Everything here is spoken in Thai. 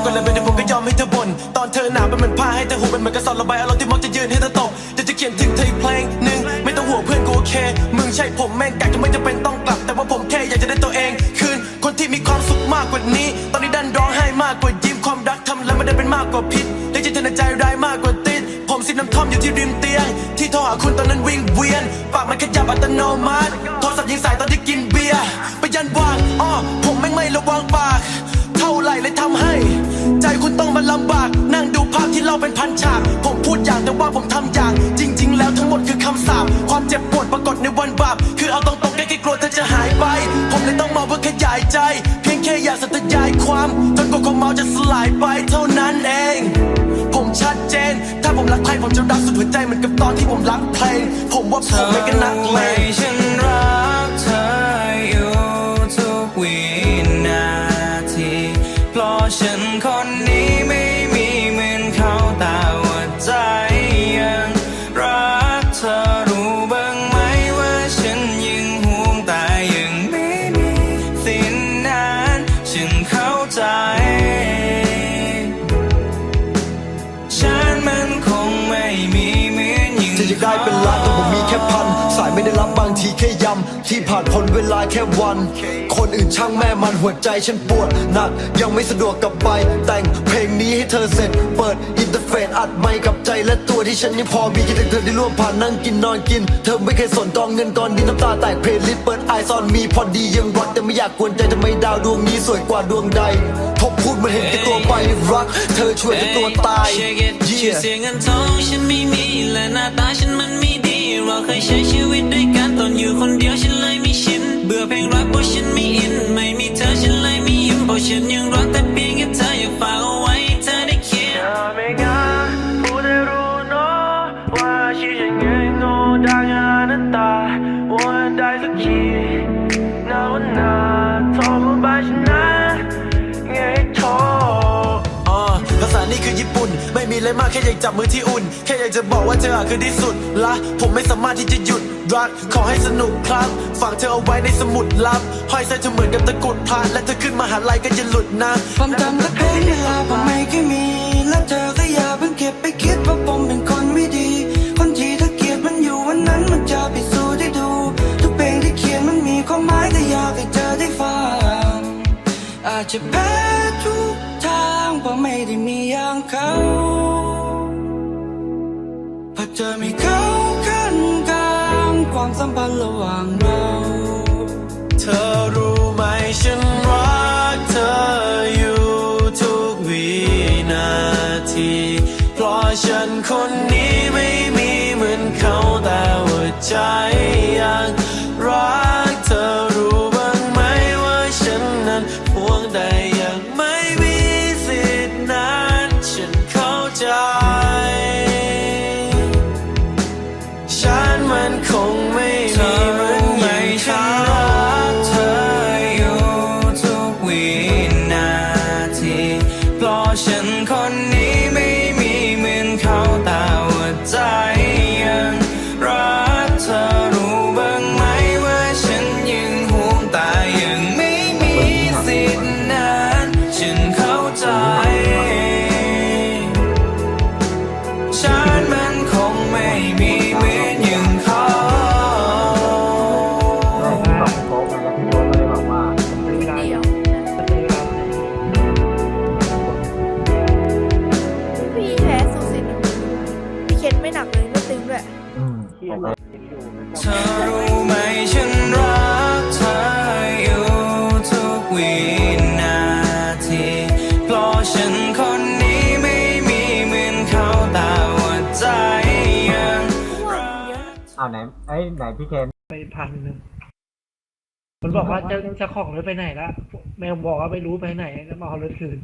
ก่กันเลยไปเดี๋ผมก็ยอมให้เธอบ่นตอนเธอหนาวเป็นเหมือนผ้าให้เธอหูเป็นเหมือนกระสอบระบายอารมณ์ที่มักจะยืนให้เธอตกจะจะเขียนถึงเธออีกเพลงหนึ่งไม่ต้องห่วงเพื่อนกูโอเค มึงใช่ผมแม่งกะจะไม่จะเป็นต้องกลับ แต่ว่าผมแค่อยากจะได้ตัวเอง คืนคนที่มีความสุขมากกว่านี้ ตอนนี้ดันร้องไห้มากกว่ายิ้มความรักทำแล้วไม่ได้เป็นมากกว่าพิษได้จเธอในใจร้ายมากกว่าติดผมซิน้ำท่อมอยู่ที่ริมเตียง ที่โทรหาคุณตอนนั้นวิ่งเวียนปากมันขยับอัตโนมัติโทรศัพท์ยิงสายตอนที่กินเบียร์ไปยันวางอ้อผมแม่งไม่ระวังปาก เท่าไหร่เลยทำให้ ลำบาก นั่งดูภาพที่เราเป็นพันฉาก ผมพูดอย่างแต่ว่าผมทำอย่าง จริง ๆ แล้วทั้งหมดคือคำสาปความเจ็บปวดปรากฏในวันบาปคือเอาตรงๆแค่กลัวเธอจะหายไป ผมเลยต้องมาเพื่อขยายใจ เพียงแค่อยากสัตยายความจนกว่าความเมาจะสลายไปเท่านั้นเอง ผมชัดเจน ถ้าผมรักใครผมจะรักสุดหัวใจเหมือนกับตอนที่ผมรักเพลง ผมว่าผมไม่กันนักเลงฉันรักเธออยู่ทุกวินาทีเพราะฉันคนนี้ ได้เป็นล้านแต่ผมมีแค่พัน สายไม่ได้รับบางทีแค่ยำ ที่ผ่านพ้นเวลาแค่วัน คนอื่นช่างแม่มันหัวใจฉันปวดหนัก ยังไม่สะดวกกลับไป แต่งเพลงนี้ให้เธอเสร็จ เปิดอินเทอร์เฟซอัดไม่กับใจและตัวที่ฉันยังพอมีคิดถึงเธอที่ร่วมผ่านนั่งกินนอนกิน เธอไม่เคยสนกองเงินกองดินน้ำตาแตกเพลย์ลิสเปิดไอซอนมีพอดียังรักแต่ไม่อยากกวนใจทำไมดาวดวงนี้สวยกว่าดวงใดทบพูดมันเห็นแก่ตัวไปรัก เธอช่วยจนตัวตายเชื่อชื่อเสียงเงินทองฉันไม่มีและหน้าตาฉัน ใช้ชีวิตด้วยกันตอนอยู่คนเดียวฉันเลยไม่ชิน เบื่อเพลงรักเพราะฉันไม่อินไม่มี ญี่ปุ่น ไม่มีอะไรมากแค่อยากจับมือที่อุ่น แค่อยากจะบอกว่าเธอคือที่สุดละผมไม่สามารถที่จะหยุดรักขอให้สนุกครับฝากเธอเอาไว้ในสมุดลับห้อยใส่เธอเหมือนกับตะกุดพลาดและเธอขึ้นมหาลัยก็จะหลุดนะความจำและเพลงเวลาผมไม่เคยมี และเธอก็อย่าเพิ่งเก็บไปคิดว่าผมเป็นคนไม่ดี คนที่ถ้าเกลียดมันอยู่วันนั้นมันจะพิสูจน์ให้ดู ทุกเพลงที่เขียนมันมีความหมายแต่อยากให้เธอได้ฟังอาจจะแพ้ทุกางเพราไม่ได้มีอย่างเขาพราะเธอมีเขาขั้นกลางความสัมพันธ์ระหว่างเรา เธอรู้ไหมฉันรักเธออยู่ทุกวินาที เพราะฉันคนนี้ไม่มีเหมือนเขาแต่ว่าใจยัง ฉันคนนี้ อ้าวไหนไอ้ยไหนพี่เคนไปพันหนึ่งมันบอกว่าจะจะของรถไปไหนละแมวบอกว่าไม่รู้ไปไหนแล้วมาเอารถคืน